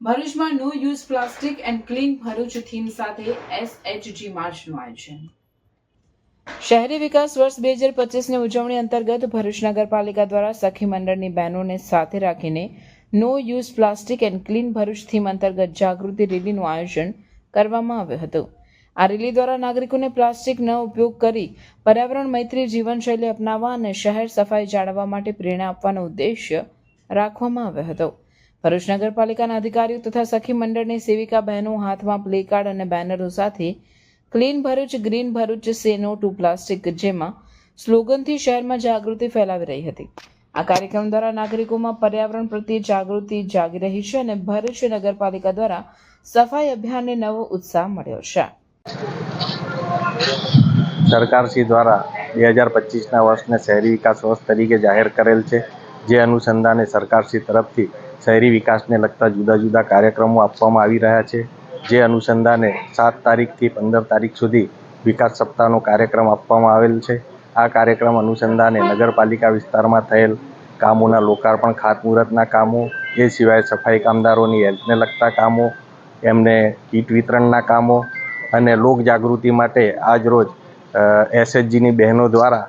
ભરૂચમાં no use plastic and clean Bharuch theme સાથે SHG માર્ચનું આયોજન. શહેરી વિકાસ વર્ષ બે હજાર પચીસની ઉજવણી અંતર્ગત ભરૂચ નગરપાલિકા દ્વારા સખી મંડળની બહેનોને સાથે રાખીને no use plastic and clean Bharuch theme અંતર્ગત જાગૃતિ રેલીનું આયોજન કરવામાં આવ્યું હતું. આ રેલી દ્વારા નાગરિકોને પ્લાસ્ટિક ન ઉપયોગ કરી પર્યાવરણ, મૈત્રી જીવનશૈલી અપનાવવા અને શહેર સફાઈ જાળવવા માટે પ્રેરણા આપવાનો ઉદ્દેશ્ય રાખવામાં આવ્યો હતો. ભરૂચ નગરપાલિકાના અધિકારીઓ તથા સખી મંડળની સેવિકા બહેનો હાથમાં પ્લેકાર્ડ અને બેનરો સાથે clean Bharuch green Bharuch say no to plastic જેમાં સ્લોગનથી શહેરમાં જાગૃતિ ફેલાવી રહી હતી. આ કાર્યક્રમ દ્વારા નાગરિકોમાં પર્યાવરણ પ્રત્યે જાગૃતિ જાગી રહી છે અને ભરૂચ નગરપાલિકા દ્વારા સફાઈ અભિયાનને નવો ઉત્સાહ મળ્યો છે. સરકારશ્રી દ્વારા બે હજાર પચીસના વર્ષને શહેરી વિકાસ વર્ષ તરીકે જાહેર કરેલ છે. જે અનુસંધાને સરકારશ્રી તરફથી શહેરી વિકાસને લગતા જુદા જુદા કાર્યક્રમો આપવામાં આવી રહ્યા છે, જે અનુસંધાને સાત તારીખથી પંદર તારીખ સુધી વિકાસ સપ્તાહનો કાર્યક્રમ આપવામાં આવેલ છે. આ કાર્યક્રમ અનુસંધાને નગરપાલિકા વિસ્તારમાં થયેલ કામોના લોકાર્પણ, ખાતમુહૂર્તના કામો, એ સિવાય સફાઈ કામદારોની હેલ્થને લગતા કામો, એમને કીટ વિતરણના કામો અને લોક જાગૃતિ માટે આજરોજ એસએચજીની બહેનો દ્વારા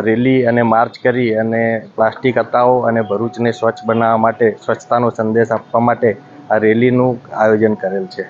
રેલી અને માર્ચ કરી અને પ્લાસ્ટિક હટાવો અને ભરૂચને સ્વચ્છ બનાવવા માટે, સ્વચ્છતાનો સંદેશ આપવા માટે આ રેલીનું આયોજન કરેલ છે.